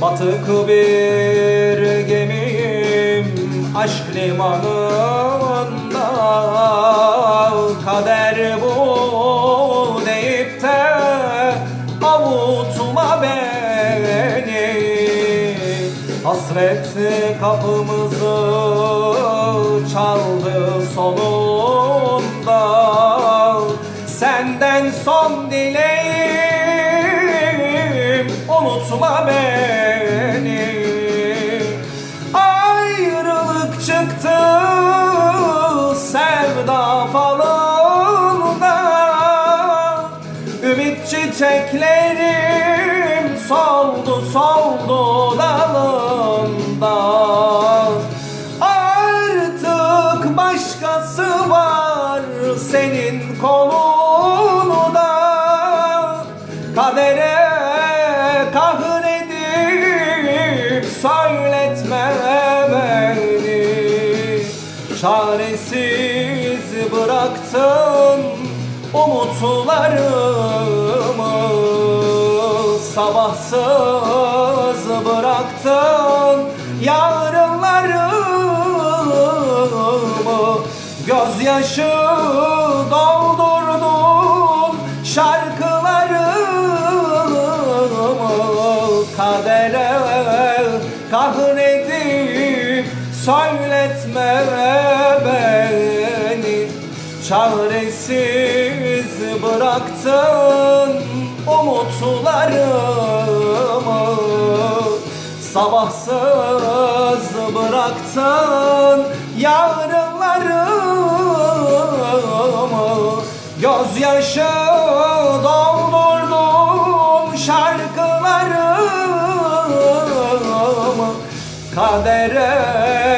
Batık bir gemiyim aşk limanında. Kader bu deyip de avutma beni. Hasret kapımızı çaldı sonunda. Senden son dileğim unutma beni. Ayrılık çıktı sevda falında. Ümit çiçeklerim soldu soldu dalında. Artık başkası var senin kolunda. Kadere söyletme beni Çaresiz bıraktın umutlarımı. Sabahsız bıraktın yarınlarımı. Gözyaşı doldurdun şarkılarımı. Kadere kahredip söyletme beni. Çaresiz bıraktın umutlarımı. Sabahsız bıraktın yarınlarımı. Gözyaşı doldurdun Kadere